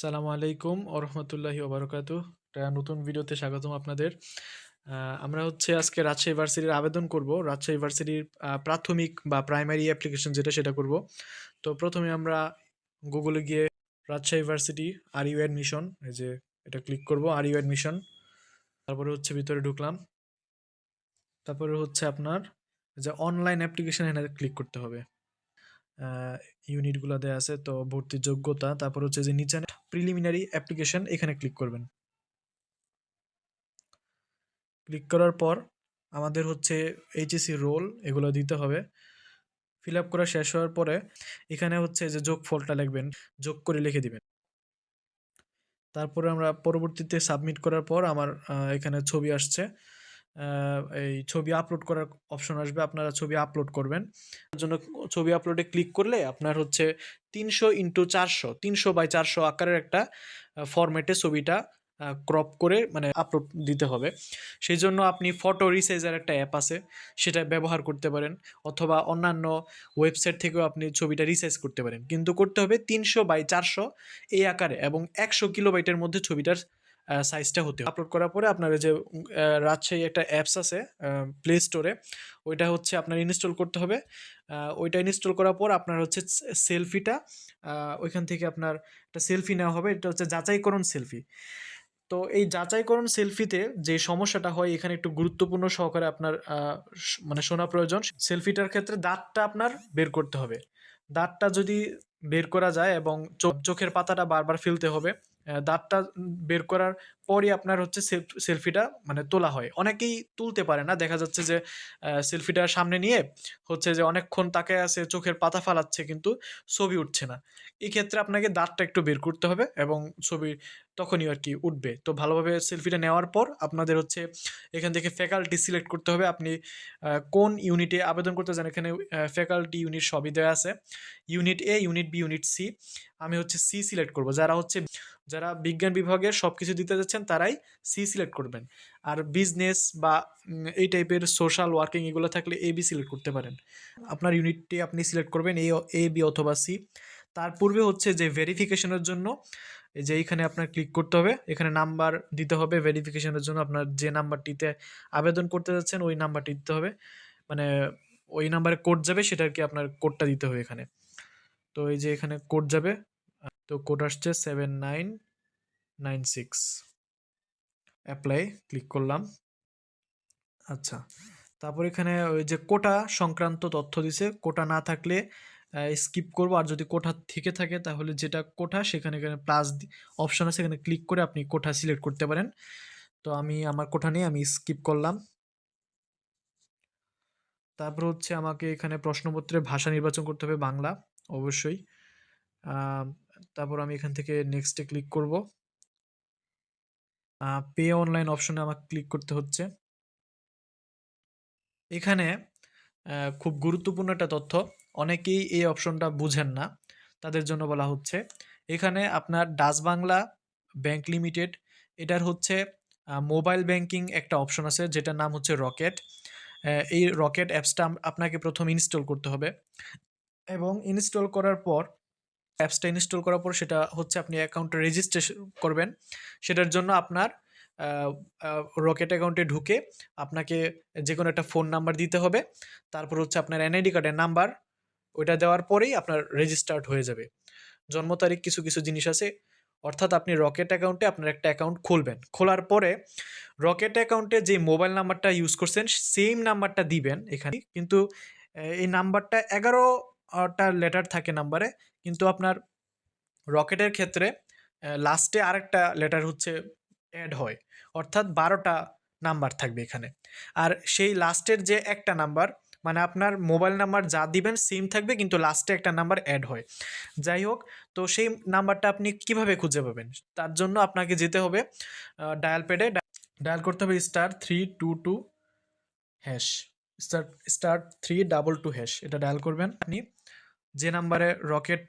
সালামু আলাইকুম ওরহমতুল্লাহি ওবরকাতু একটা নতুন ভিডিওতে স্বাগতম আপনাদের। আমরা হচ্ছে আজকে রাজশাহী ভার্সিটির আবেদন করব। রাজশাহী ইউনিভার্সিটির প্রাথমিক বা প্রাইমারি অ্যাপ্লিকেশন যেটা সেটা করব। তো প্রথমে আমরা গুগলে গিয়ে Rajshahi university R U admission, এই যে এটা ক্লিক করব, আর ইউ অ্যাডমিশন। তারপরে হচ্ছে ভিতরে ঢুকলাম। তারপরে হচ্ছে আপনার যে অনলাইন অ্যাপ্লিকেশন এখানে ক্লিক করতে হবে। ইউনিটগুলো দেওয়া আছে, তো ভর্তির যোগ্যতা, তারপর হচ্ছে যে নিচে প্রিলিমিনারি অ্যাপ্লিকেশন এখানে ক্লিক করবেন। ক্লিক করার পর আমাদের হচ্ছে এইচএসি রোল এগুলো দিতে হবে। ফিল আপ করা শেষ হওয়ার পরে এখানে হচ্ছে যে যোগ ফলটা লিখবেন যোগ করে লিখে দিবেন। তারপরে আমরা পরবর্তীতে সাবমিট করার পর আমার এখানে ছবি আসছে। এই ছবি আপলোড করার অপশন আসবে, আপনারা ছবি আপলোড করবেন। তার জন্য ছবি আপলোডে ক্লিক করলে আপনার হচ্ছে তিনশো ইন্টু চারশো, তিনশো বাই চারশো আকারের একটা ফরম্যাটে ছবিটা ক্রপ করে মানে আপলোড দিতে হবে। সেই জন্য আপনি ফটো রিসাইজার একটা অ্যাপ আছে, সেটা ব্যবহার করতে পারেন, অথবা অন্যান্য ওয়েবসাইট থেকেও আপনি ছবিটা রিসাইজ করতে পারেন। কিন্তু করতে হবে তিনশো বাই চারশো এই আকারে এবং একশো কিলোবাইটের মধ্যে ছবিটার সাইজটা হতে আপলোড করার পরে আপনার যে রাজশাহী একটা অ্যাপস আছে প্লে স্টোরে ওইটা হচ্ছে আপনার ইনস্টল করতে হবে। ওইটা ইনস্টল করার পর আপনার হচ্ছে সেলফিটা ওইখান থেকে আপনার একটা সেলফি নেওয়া হবে। এটা হচ্ছে যাচাইকরণ সেলফি তো এই যাচাইকরণ সেলফিতে যে সমস্যাটা হয়, এখানে একটু গুরুত্বপূর্ণ সহকারে আপনার মানে শোনা প্রয়োজন। সেলফিটার ক্ষেত্রে দাঁতটা আপনার বের করতে হবে। দাঁতটা যদি বের করা যায় এবং চোখ- চোখের পাতাটা বারবার ফেলতে হবে দাঁতটা বের করার পরই আপনার হচ্ছে সেলফ- সেলফিটা মানে তোলা হয়। অনেকেই তুলতে পারে না। দেখা যাচ্ছে যে সেলফিটা সামনে নিয়ে হচ্ছে যে অনেকক্ষণ তাকে আছে চোখের পাতা ফালাচ্ছে কিন্তু ছবি উঠছে না। এই ক্ষেত্রে আপনাকে দাঁতটা একটু বের করতে হবে এবং ছবি তখনই আর কি উঠবে। তো ভালোভাবে সেলফিটা নেওয়ার পর আপনাদের হচ্ছে এখান থেকে ফ্যাকাল্টি সিলেক্ট করতে হবে। আপনি কোন ইউনিটে আবেদন করতে চান? এখানে ফ্যাকাল্টি ইউনিট সবই দেওয়া আছে। Unit A unit B unit C আমি হচ্ছে সি সিলেক্ট করব। যারা হচ্ছে, যারা বিজ্ঞান বিভাগের সব কিছু দিতে যাচ্ছেন তারাই সি সিলেক্ট করবেন। আর বিজনেস বা এই টাইপের সোশ্যাল ওয়ার্কিং এগুলো থাকলে এ বি সিলেক্ট করতে পারেন। আপনার ইউনিটটি আপনি সিলেক্ট করবেন এ এ বি অথবা সি তার পূর্বে হচ্ছে যে ভেরিফিকেশনের জন্য যে এইখানে আপনার ক্লিক করতে হবে, এখানে নাম্বার দিতে হবে ভেরিফিকেশনের জন্য আপনার যে নাম্বারটিতে আবেদন করতে যাচ্ছেন, ওই নাম্বারটি দিতে হবে। মানে ওই নাম্বারে কোড যাবে সেটা আর কি আপনার কোডটা দিতে হবে এখানে। তো এই যে এখানে কোড যাবে, তো কোড আসছে seven nine nine six apply click করলাম। আচ্ছা তারপর এখানে ওই যে কোটা সংক্রান্ত তথ্য দিছে, কোটা না থাকলে স্কিপ করব। আর যদি কোঠা থেকে থাকে, তাহলে যেটা কোঠা সেখানে এখানে প্লাস অপশন আছে, এখানে ক্লিক করে আপনি কোঠা সিলেক্ট করতে পারেন। তো আমি, আমার কোঠা নিয়ে আমি স্কিপ করলাম। তারপর হচ্ছে আমাকে এখানে প্রশ্নপত্রে ভাষা নির্বাচন করতে হবে, বাংলা, অবশ্যই। তারপর আমি এখান থেকে নেক্সটে ক্লিক করব। পে অনলাইন অপশনে আমাকে ক্লিক করতে হচ্ছে। এখানে খুব গুরুত্বপূর্ণ একটা তথ্য, অনেকেই এই অপশনটা বুঝেন না, তাদের জন্য বলা হচ্ছে। এখানে আপনার ডাচ বাংলা ব্যাংক লিমিটেড এটার হচ্ছে মোবাইল ব্যাংকিং একটা অপশন আছে, যেটার নাম হচ্ছে রকেট এই রকেট অ্যাপসটা আপনাকে প্রথম ইনস্টল করতে হবে। এবং ইনস্টল করার পর অ্যাপসটা ইনস্টল করার পর সেটা হচ্ছে আপনি অ্যাকাউন্টে রেজিস্ট্রেশন করবেন। সেটার জন্য আপনার রকেট অ্যাকাউন্টে ঢুকে আপনাকে যে কোনো একটা ফোন নাম্বার দিতে হবে। তারপর হচ্ছে আপনার এনআইডি কার্ডের নাম্বার, ওইটা দেওয়ার পরেই আপনার রেজিস্টার্ড হয়ে যাবে। জন্ম তারিখ কিছু কিছু জিনিস আছে। অর্থাৎ আপনি রকেট অ্যাকাউন্টে আপনার একটা অ্যাকাউন্ট খুলবেন। খোলার পরে রকেট অ্যাকাউন্টে যে মোবাইল নাম্বারটা ইউজ করছেন, সেম নাম্বারটা দিবেন এখানে। কিন্তু এই নাম্বারটা এগারোটা লেটার থাকে নাম্বারে কিন্তু আপনার রকেটের ক্ষেত্রে লাস্টে আরেকটা লেটার হচ্ছে অ্যাড হয়। অর্থাৎ বারোটা নাম্বার থাকবে এখানে। আর সেই লাস্টের যে একটা নাম্বার মানে আপনার মোবাইল নাম্বার যা দিবেন সিম থাকবে, কিন্তু লাস্টে একটা নাম্বার অ্যাড হয়। যাই হোক, তো সেই নাম্বারটা আপনি কীভাবে খুঁজে পাবেন? তার জন্য আপনাকে যেতে হবে ডায়াল প্যাডে ডায়াল করতে হবে star three two two hash star star three double two hash এটা ডায়াল করবেন। আপনি যে নাম্বারে রকেট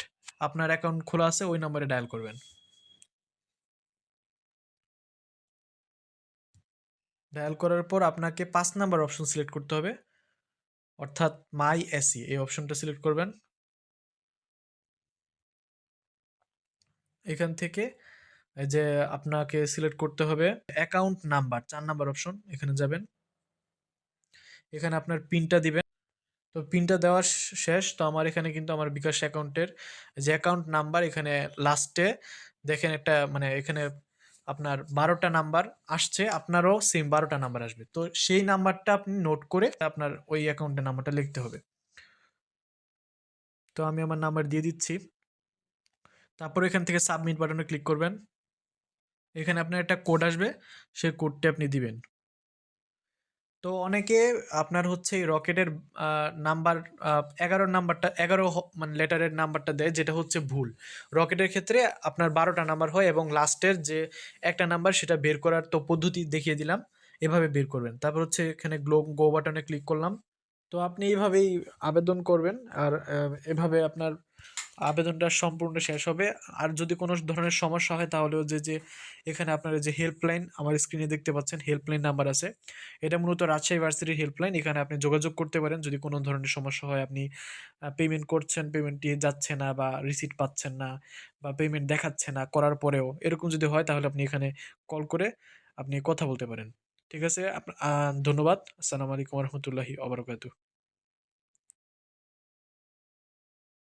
আপনার অ্যাকাউন্ট খোলা আছে, ওই নাম্বারে ডায়াল করবেন ডায়াল করার পর আপনাকে পাঁচ নাম্বার অপশন সিলেক্ট করতে হবে অর্থাৎ মাই এসি, এই অপশনটা সিলেক্ট করবেন এখান থেকে যে আপনাকে সিলেক্ট করতে হবে অ্যাকাউন্ট নাম্বার, চার নাম্বার অপশন, এখানে যাবেন। এখানে আপনার পিনটা দিবেন। তো পিনটা দেওয়া শ, শেষ। তো আমার এখানে কিন্তু আমার বিকাশ অ্যাকাউন্টের যে অ্যাকাউন্ট নাম্বার এখানে লাস্টে দেখেন একটা মানে এখানে আপনার বারোটা নাম্বার আসছে। আপনারও সেম বারোটা নাম্বার আসবে। তো সেই নাম্বারটা আপনি নোট করে আপনার ওই অ্যাকাউন্টের নাম্বারটা লিখতে হবে। তো আমি আমার নাম্বার দিয়ে দিচ্ছি। তারপর এখান থেকে সাবমিট বাটনে ক্লিক করবেন। এখানে আপনার একটা কোড আসবে। সেই কোডটি আপনি দিবেন। তো অনেকে আপনার হচ্ছে এই রকেটের নাম্বার ১১ নাম্বারটা ১১ হ মানে লেটারের নাম্বারটা দেয়, যেটা হচ্ছে ভুল। রকেটের ক্ষেত্রে আপনার ১২ টা নাম্বার হয় এবং লাস্টের যে একটা নাম্বার সেটা বের করার তো পদ্ধতি দেখিয়ে দিলাম। এভাবে বের করবেন। তারপর হচ্ছে এখানে গ্লো গো বাটনে ক্লিক করলাম। তো আপনি এভাবেই আবেদন করবেন। আর এভাবে আপনার আবেদনটা সম্পূর্ণ শেষ হবে। আর যদি কোনো ধরনের সমস্যা হয় তাহলে যে, যে এখানে আপনারা যে হেল্পলাইন আমার স্ক্রিনে দেখতে পাচ্ছেন হেল্পলাইন নাম্বার আছে। এটা মূলত রাজশাহী ভার্সিটির হেল্পলাইন। এখানে আপনি যোগাযোগ করতে পারেন যদি কোনো ধরনের সমস্যা হয়। আপনি পেমেন্ট করছেন, পেমেন্টটি যাচ্ছে না বা রিসিট পাচ্ছেন না বা পেমেন্ট দেখাচ্ছে না করার পরেও এরকম যদি হয় তাহলে আপনি এখানে কল করে আপনি কথা বলতে পারেন। ঠিক আছে? ধন্যবাদ। আসসালামু আলাইকুম রাহমাতুল্লাহি ওয়া বারাকাতুহু।